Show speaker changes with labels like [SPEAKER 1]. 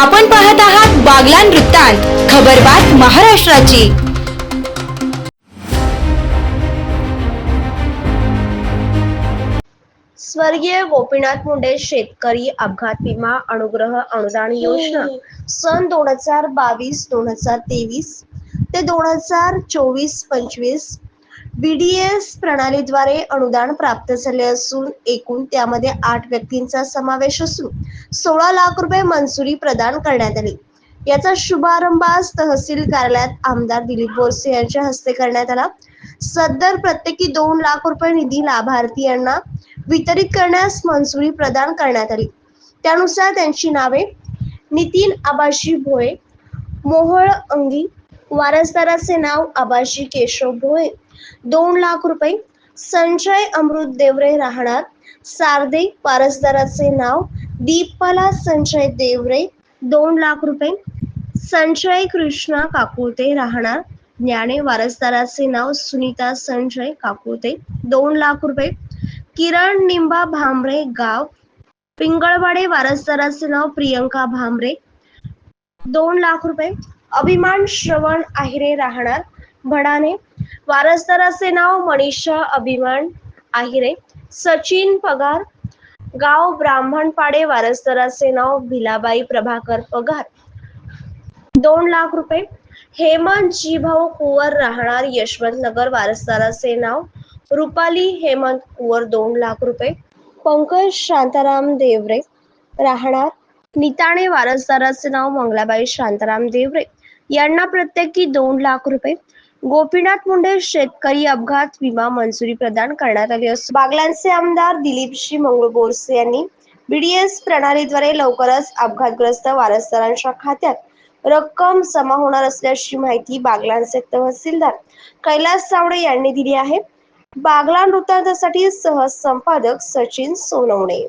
[SPEAKER 1] आपण पाहत आहात बागलान वृत्तांत खबरबात महाराष्ट्राची.
[SPEAKER 2] स्वर्गीय गोपीनाथ मुंडे शेतकरी अपघात विमा अनुग्रह अनुदान योजना सन दोन हजार बावीस दोन हजार तेवीस ते दोन हजार चोवीस पंचवीस बीडीएस प्रणालीद्वारे अनुदान प्राप्त झाले असून एकूण त्यामध्ये आठ व्यक्तींचा समावेश असून सोळा लाख रुपये मंजुरी प्रदान करण्यात आली. याचा शुभारंभ आज तहसील कार्यालयात आमदार दिलीप बोरसे यांच्या हस्ते करण्यात आला. सदर प्रत्येकी दोन लाख रुपये निधी लाभार्थीयांना वितरित करण्यास मंजुरी प्रदान करण्यात आली. त्यानुसार त्यांची नावे नितीन आबाशी भोये मोहळ अंगी वारसदाराचे नाव आबाशी केशव भोये दोन लाख रुपये. संजय अमृत देवरे राहणार. सारदे वारसदाराचे नाव. दीपला संजय देवरे दोन लाख रुपये. संजय कृष्णा काकुळते राहणार. ज्ञाने वारसदाराचे नाव सुनीता संजय काकुते दोन लाख रुपये. किरण निंबा भांबरे गाव. पिंगळवाडे वारसदाराचे नाव प्रियंका भांबरे दोन लाख रुपये. अभिमान श्रवण आहिरे राहणार. भडाने वारसदाराचे नाव मनीषा अभिमान आहिरे सचिन पगार गाव ब्राह्मणपाडे वारसदाराचे नाव भिलाबाई प्रभाकर पगार. दोन लाख रुपये. हेमंत जीभाऊ कुवर राहणार यशवंत नगर वारसदाराचे नाव रुपाली हेमंत कुवर दोन लाख रुपये. पंकज शांताराम देवरे राहणार निताणे वारसदाराचे नाव मंगलाबाई शांताराम देवरे. यांना प्रत्येकी दोन लाख रुपये. गोपीनाथ मुंडे शेतकरी अपघात विमा मंजुरी प्रदान करण्यात आली असून बागलांचे आमदार दिलीपशी मंगळ बोरसे यांनी बीडीएस प्रणालीद्वारे लवकरच अपघातग्रस्त वारसदारांच्या खात्यात रक्कम जमा होणार असल्याची माहिती बागलांचे तहसीलदार कैलास सावडे यांनी दिली आहे. बागलान वृत्तांतासाठी सहसंपादक सचिन सोनवणे.